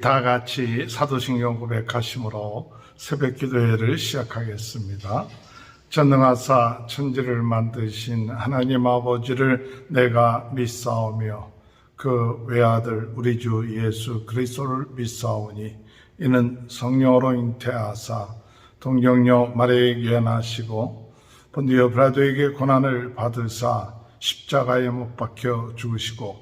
다 같이 사도신경 고백하심으로 새벽 기도회를 시작하겠습니다. 전능하사 천지를 만드신 하나님 아버지를 내가 믿사오며 그 외아들 우리 주 예수 그리스도를 믿사오니 이는 성령으로 잉태하사 동정녀 마리아에게 예언하시고 본디오 브라도에게 고난을 받으사 십자가에 못 박혀 죽으시고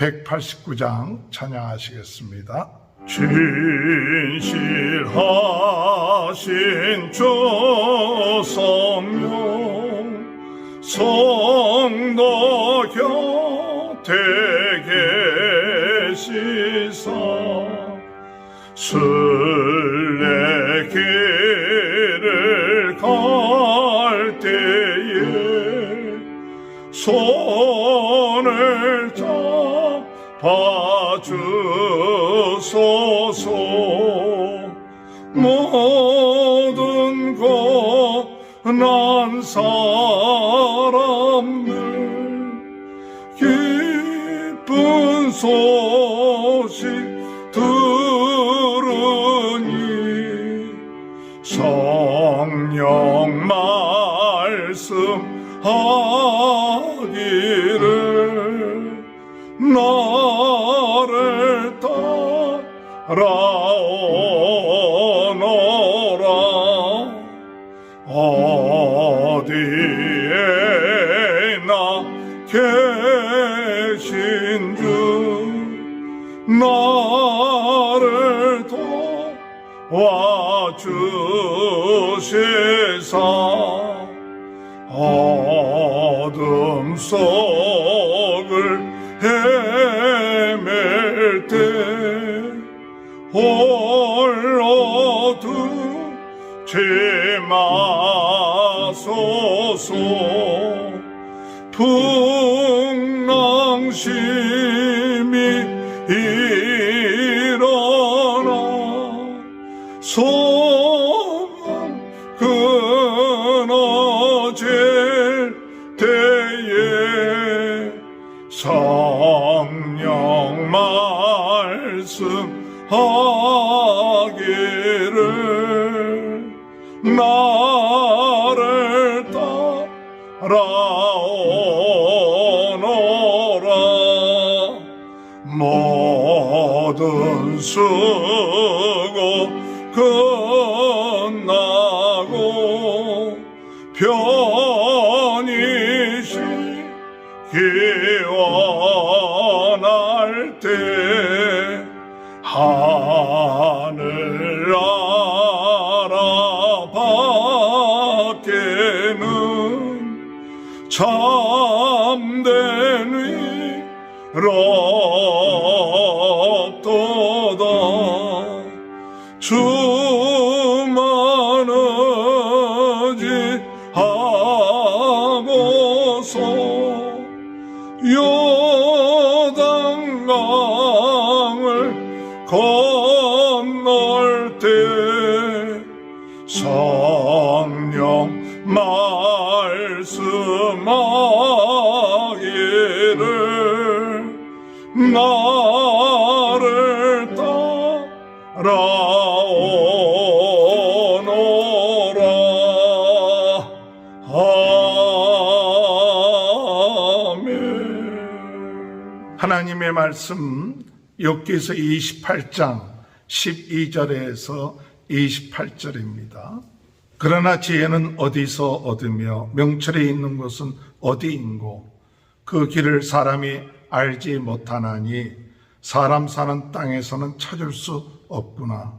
189장 찬양하시겠습니다. 진실하신 주 성령 성도 곁에 계시사 순 주소서. 모든 고난 사람들 기쁜 소식 들으니 성령 말씀하기를 나 라오너라. 어디에나 계신 주 나를 도와주시사. 어둠 속을 헤 홀로 두지 마소서. 풍랑심 나를 따라오너라. 모든 수고 끝 참된 위롭도다. 주 하나님의 말씀 욥기서 28장 12절에서 28절입니다. 그러나 지혜는 어디서 얻으며 명철이 있는 곳은 어디인고 그 길을 사람이 알지 못하나니 사람 사는 땅에서는 찾을 수 없구나.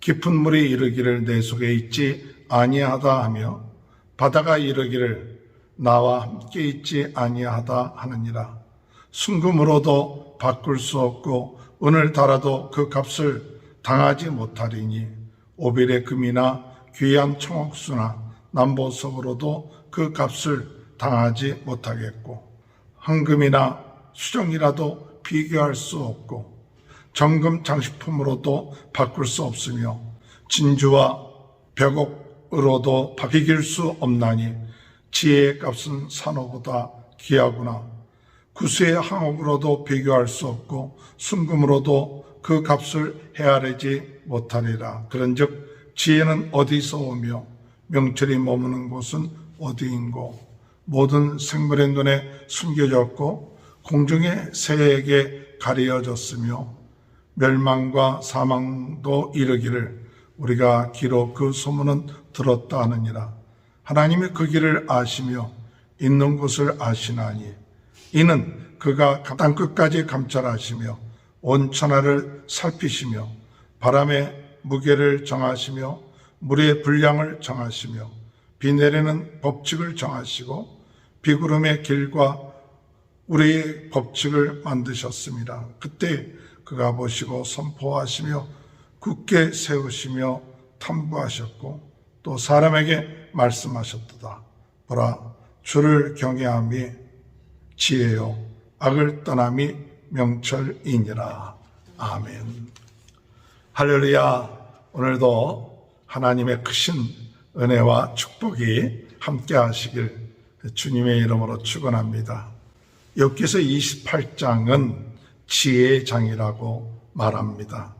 깊은 물이 이르기를 내 속에 있지 아니하다 하며 바다가 이르기를 나와 함께 있지 아니하다 하느니라. 순금으로도 바꿀 수 없고 은을 달아도 그 값을 당하지 못하리니 오벨의 금이나 귀한 청옥수나 남보석으로도 그 값을 당하지 못하겠고 황금이나 수정이라도 비교할 수 없고 정금 장식품으로도 바꿀 수 없으며 진주와 벽옥으로도 비길 수 없나니 지혜의 값은 산호보다 귀하구나. 구수의 항옥으로도 비교할 수 없고 순금으로도 그 값을 헤아리지 못하리라. 그런즉 지혜는 어디서 오며 명철이 머무는 곳은 어디인고? 모든 생물의 눈에 숨겨졌고 공중의 새에게 가려졌으며 멸망과 사망도 이르기를 우리가 기록 그 소문은 들었다 하느니라. 하나님이 그 길을 아시며 있는 곳을 아시나니 이는 그가 땅 끝까지 감찰하시며 온 천하를 살피시며 바람의 무게를 정하시며 물의 분량을 정하시며 비 내리는 법칙을 정하시고 비구름의 길과 우리의 법칙을 만드셨습니다. 그때 그가 보시고 선포하시며 굳게 세우시며 탐구하셨고 또 사람에게 말씀하셨도다. 보라, 주를 경외함이 지혜요, 악을 떠남이 명철이니라. 아멘. 할렐루야. 오늘도 하나님의 크신 은혜와 축복이 함께 하시길 주님의 이름으로 축원합니다. 엽기서 28장은 지혜의 장이라고 말합니다.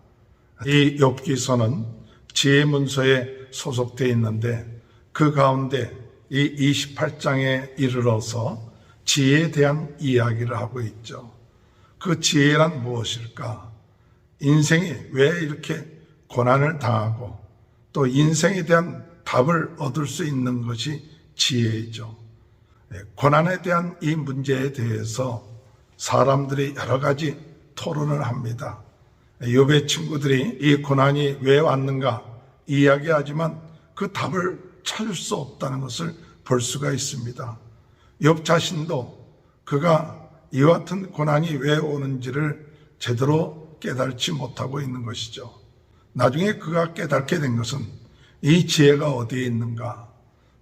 이 엽기서는 지혜 문서에 소속되어 있는데 그 가운데 이 28장에 이르러서 지혜에 대한 이야기를 하고 있죠. 그 지혜란 무엇일까? 인생이 왜 이렇게 고난을 당하고 또 인생에 대한 답을 얻을 수 있는 것이 지혜이죠. 네, 고난에 대한 이 문제에 대해서 사람들이 여러 가지 토론을 합니다. 욥의 친구들이 이 고난이 왜 왔는가 이야기하지만 그 답을 찾을 수 없다는 것을 볼 수가 있습니다. 욥 자신도 그가 이와 같은 고난이 왜 오는지를 제대로 깨달지 못하고 있는 것이죠. 나중에 그가 깨닫게 된 것은 이 지혜가 어디에 있는가,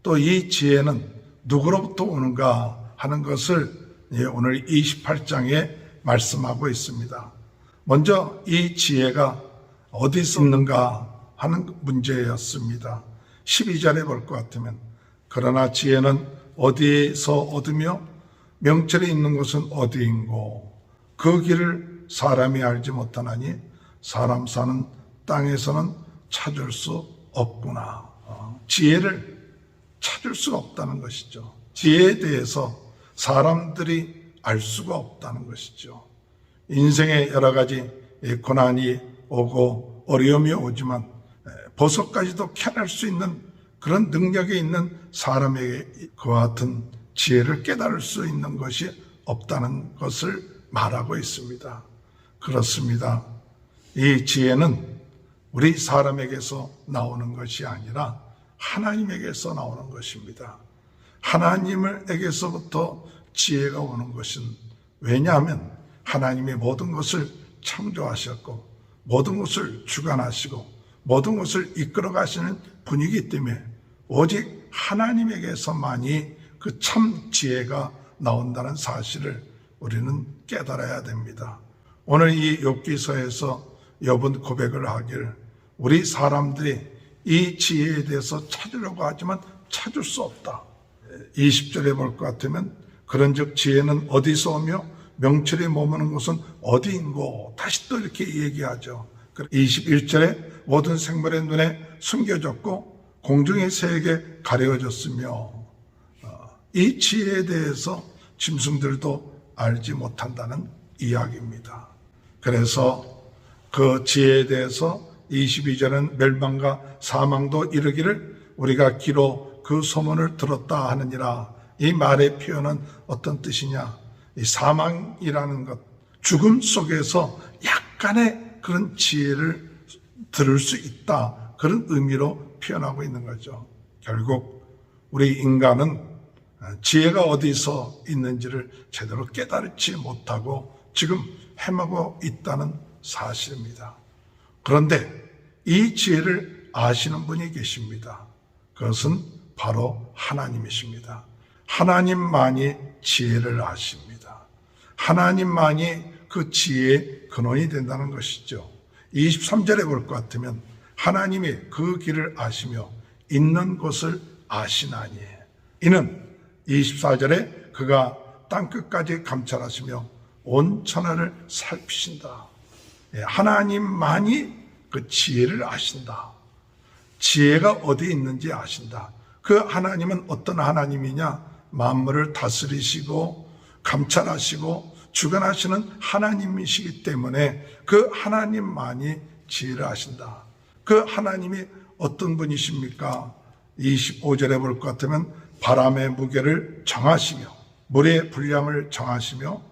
또 이 지혜는 누구로부터 오는가 하는 것을 예, 오늘 28장에 말씀하고 있습니다. 먼저 이 지혜가 어디서 있는가 하는 문제였습니다. 12절에 볼 것 같으면 그러나 지혜는 어디에서 얻으며 명철이 있는 곳은 어디인고 그 길을 사람이 알지 못하나니 사람 사는 땅에서는 찾을 수 없구나. 어, 지혜를 찾을 수가 없다는 것이죠. 지혜에 대해서 사람들이 알 수가 없다는 것이죠. 인생에 여러 가지 고난이 오고 어려움이 오지만 보석까지도 캐낼 수 있는 그런 능력이 있는 사람에게 그와 같은 지혜를 깨달을 수 있는 것이 없다는 것을 말하고 있습니다. 그렇습니다. 이 지혜는 우리 사람에게서 나오는 것이 아니라 하나님에게서 나오는 것입니다. 하나님에게서부터 지혜가 오는 것은 왜냐하면 하나님이 모든 것을 창조하셨고 모든 것을 주관하시고 모든 것을 이끌어 가시는 분이기 때문에 오직 하나님에게서만이 그 참 지혜가 나온다는 사실을 우리는 깨달아야 됩니다. 오늘 이 욥기서에서 욥은 고백을 하길 우리 사람들이 이 지혜에 대해서 찾으려고 하지만 찾을 수 없다. 20절에 볼 것 같으면 그런즉 지혜는 어디서 오며 명철이 머무는 곳은 어디인고 다시 또 이렇게 얘기하죠. 21절에 모든 생물의 눈에 숨겨졌고 공중의 새에게 가려졌으며 이 지혜에 대해서 짐승들도 알지 못한다는 이야기입니다. 그래서 그 지혜에 대해서 22절은 멸망과 사망도 이르기를 우리가 기로 그 소문을 들었다 하느니라. 이 말의 표현은 어떤 뜻이냐? 이 사망이라는 것, 죽음 속에서 약간의 그런 지혜를 들을 수 있다. 그런 의미로 표현하고 있는 거죠. 결국 우리 인간은 지혜가 어디서 있는지를 제대로 깨달지 못하고 지금 헤매고 있다는 사실입니다. 그런데 이 지혜를 아시는 분이 계십니다. 그것은 바로 하나님이십니다. 하나님만이 지혜를 아십니다. 하나님만이 그 지혜의 근원이 된다는 것이죠. 23절에 볼 것 같으면 하나님이 그 길을 아시며 있는 곳을 아시나니 이는 24절에 그가 땅끝까지 감찰하시며 온 천하를 살피신다. 예, 하나님만이 그 지혜를 아신다. 지혜가 어디 있는지 아신다. 그 하나님은 어떤 하나님이냐? 만물을 다스리시고 감찰하시고 주관하시는 하나님이시기 때문에 그 하나님만이 지혜를 아신다. 그 하나님이 어떤 분이십니까? 25절에 볼 것 같으면 바람의 무게를 정하시며 물의 분량을 정하시며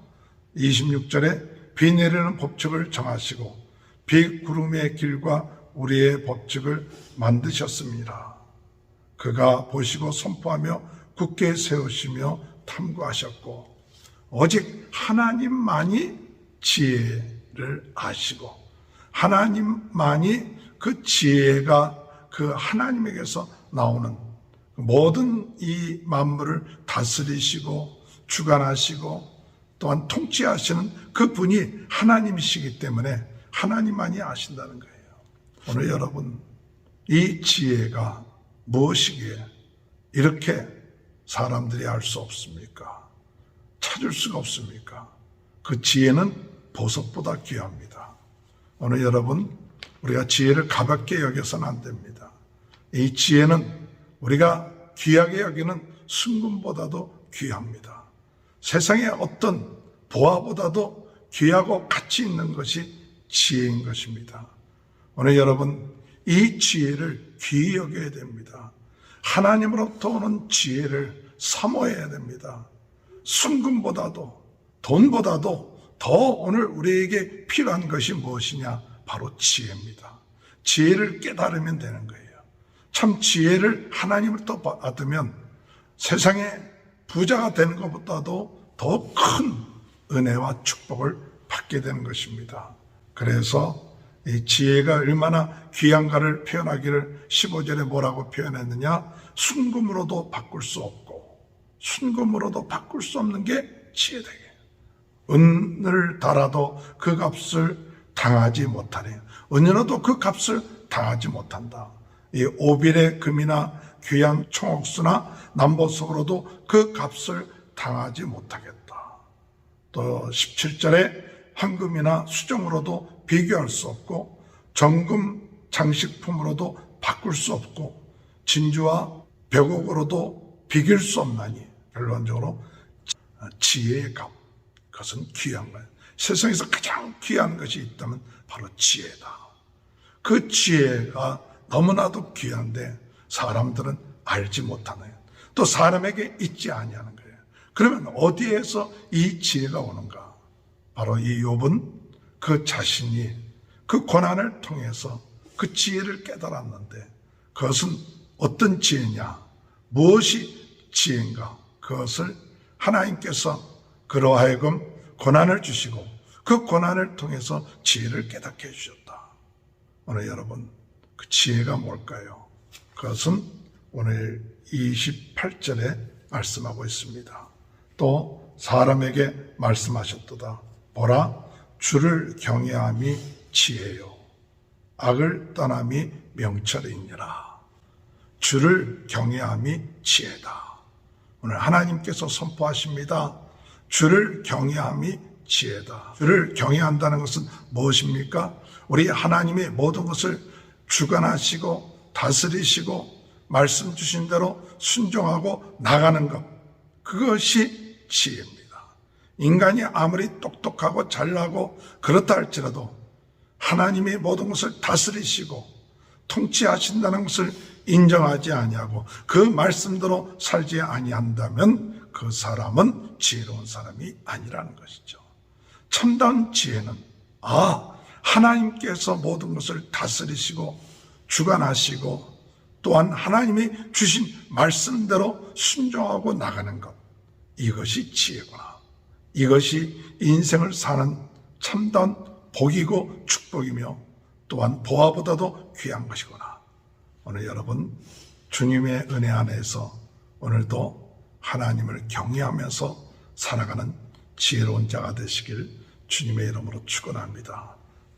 26절에 비 내리는 법칙을 정하시고 비 구름의 길과 우리의 법칙을 만드셨습니다. 그가 보시고 선포하며 굳게 세우시며 탐구하셨고 오직 하나님만이 지혜를 아시고 하나님만이 그 지혜가 그 하나님에게서 나오는 모든 이 만물을 다스리시고 주관하시고 또한 통치하시는 그 분이 하나님이시기 때문에 하나님만이 아신다는 거예요. 오늘 여러분, 이 지혜가 무엇이기에 이렇게 사람들이 알 수 없습니까? 찾을 수가 없습니까? 그 지혜는 보석보다 귀합니다. 오늘 여러분, 우리가 지혜를 가볍게 여겨서는 안 됩니다. 이 지혜는 우리가 귀하게 여기는 순금보다도 귀합니다. 세상의 어떤 보화보다도 귀하고 가치 있는 것이 지혜인 것입니다. 오늘 여러분, 이 지혜를 귀히 여겨야 됩니다. 하나님으로부터 오는 지혜를 사모해야 됩니다. 순금보다도 돈보다도 더 오늘 우리에게 필요한 것이 무엇이냐? 바로 지혜입니다. 지혜를 깨달으면 되는 거예요. 참 지혜를 하나님으로부터 받으면 세상에 부자가 되는 것보다도 더 큰 은혜와 축복을 받게 되는 것입니다. 그래서 이 지혜가 얼마나 귀한가를 표현하기를 15절에 뭐라고 표현했느냐? 순금으로도 바꿀 수 없고 순금으로도 바꿀 수 없는 게 지혜되게. 은을 달아도 그 값을 당하지 못하네. 은연어도 그 값을 당하지 못한다. 이 오빌의 금이나 귀한 총옥수나 남보석으로도 그 값을 당하지 못하겠다. 또 17절에 황금이나 수정으로도 비교할 수 없고 정금 장식품으로도 바꿀 수 없고 진주와 벽옥으로도 비길 수 없나니 결론적으로 지혜의 값 그것은 귀한 거예요. 세상에서 가장 귀한 것이 있다면 바로 지혜다. 그 지혜가 너무나도 귀한데 사람들은 알지 못하네요. 또 사람에게 있지 아니하는. 그러면 어디에서 이 지혜가 오는가? 바로 이 욥은 그 자신이 그 고난을 통해서 그 지혜를 깨달았는데 그것은 어떤 지혜냐? 무엇이 지혜인가? 그것을 하나님께서 그로 하여금 고난을 주시고 그 고난을 통해서 지혜를 깨닫게 해주셨다. 오늘 여러분 그 지혜가 뭘까요? 그것은 오늘 28절에 말씀하고 있습니다. 또 사람에게 말씀하셨도다. 보라 주를 경외함이 지혜요 악을 떠남이 명철이니라. 주를 경외함이 지혜다. 오늘 하나님께서 선포하십니다. 주를 경외함이 지혜다. 주를 경외한다는 것은 무엇입니까? 우리 하나님의 모든 것을 주관하시고 다스리시고 말씀 주신 대로 순종하고 나가는 것. 그것이 지혜입니다. 인간이 아무리 똑똑하고 잘나고 그렇다 할지라도 하나님의 모든 것을 다스리시고 통치하신다는 것을 인정하지 아니하고 그 말씀대로 살지 아니한다면 그 사람은 지혜로운 사람이 아니라는 것이죠. 참다운 지혜는 아 하나님께서 모든 것을 다스리시고 주관하시고 또한 하나님이 주신 말씀대로 순종하고 나가는 것 이것이 지혜구나. 이것이 인생을 사는 참다운 복이고 축복이며 또한 보화보다도 귀한 것이구나. 오늘 여러분 주님의 은혜 안에서 오늘도 하나님을 경외하면서 살아가는 지혜로운 자가 되시길 주님의 이름으로 축원합니다.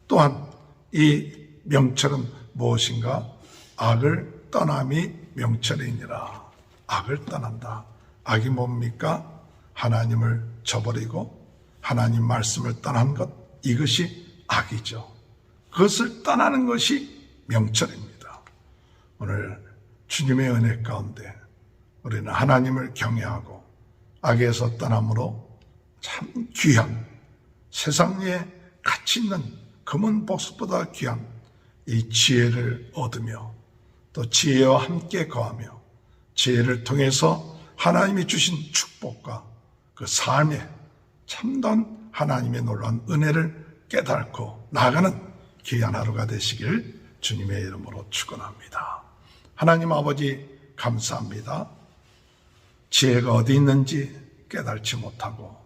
또한 이 명철은 무엇인가? 악을 떠남이 명철이니라. 악을 떠난다. 악이 뭡니까? 하나님을 저버리고 하나님 말씀을 떠난 것 이것이 악이죠. 그것을 떠나는 것이 명철입니다. 오늘 주님의 은혜 가운데 우리는 하나님을 경외하고 악에서 떠남으로 참 귀한 세상에 가치 있는 금은 복수보다 귀한 이 지혜를 얻으며 또 지혜와 함께 거하며 지혜를 통해서 하나님이 주신 축복과 그 삶에 참된 하나님의 놀라운 은혜를 깨닫고 나아가는 귀한 하루가 되시길 주님의 이름으로 축원합니다. 하나님 아버지 감사합니다. 지혜가 어디 있는지 깨달지 못하고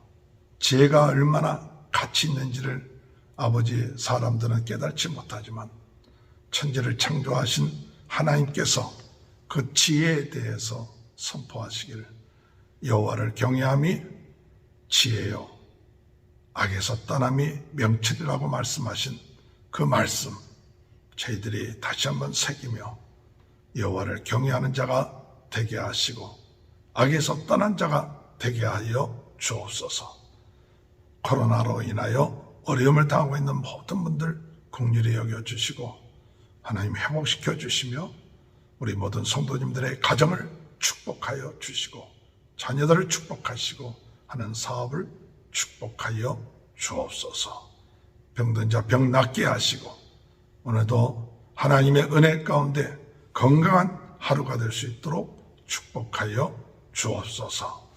지혜가 얼마나 가치 있는지를 아버지 사람들은 깨달지 못하지만 천지를 창조하신 하나님께서 그 지혜에 대해서 선포하시기를 여호와를 경외함이 지혜요 악에서 떠남이 명철이라고 말씀하신 그 말씀 저희들이 다시 한번 새기며 여호와를 경외하는 자가 되게 하시고 악에서 떠난 자가 되게 하여 주옵소서. 코로나로 인하여 어려움을 당하고 있는 모든 분들 국률이 여겨 주시고 하나님 회복시켜 주시며 우리 모든 성도님들의 가정을 축복하여 주시고 자녀들을 축복하시고 하는 사업을 축복하여 주옵소서. 병든 자 병 낫게 하시고 오늘도 하나님의 은혜 가운데 건강한 하루가 될 수 있도록 축복하여 주옵소서.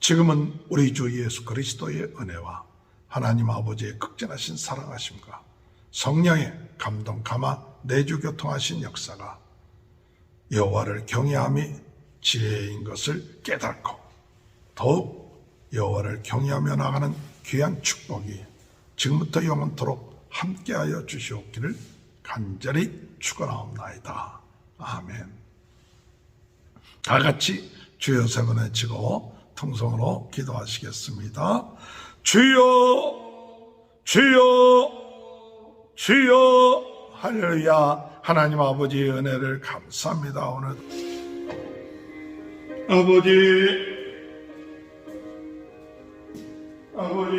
지금은 우리 주 예수 그리스도의 은혜와 하나님 아버지의 극진하신 사랑하심과 성령의 감동 감화 내주 교통하신 역사가 여호와를 경외함이 지혜인 것을 깨닫고 더욱 여호와를 경외하며 나가는 귀한 축복이 지금부터 영원토록 함께하여 주시옵기를 간절히 축원하옵나이다. 아멘. 다 같이 주여 세 번 외치고 통성으로 기도하시겠습니다. 주여, 주여, 주여, 할렐루야. 하나님 아버지 은혜를 감사합니다. 오늘 아버지, 아버지,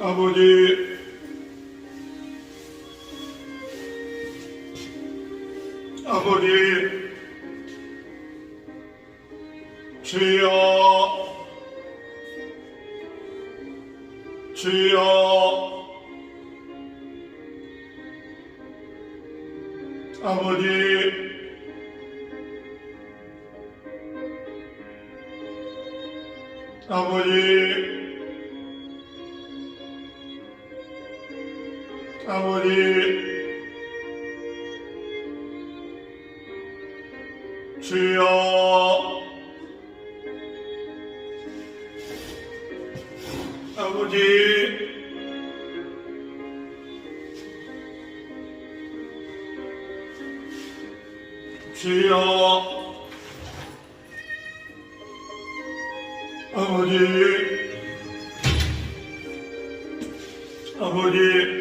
아버지, 아버지, 아버지, 아버지, 아버지. 아버지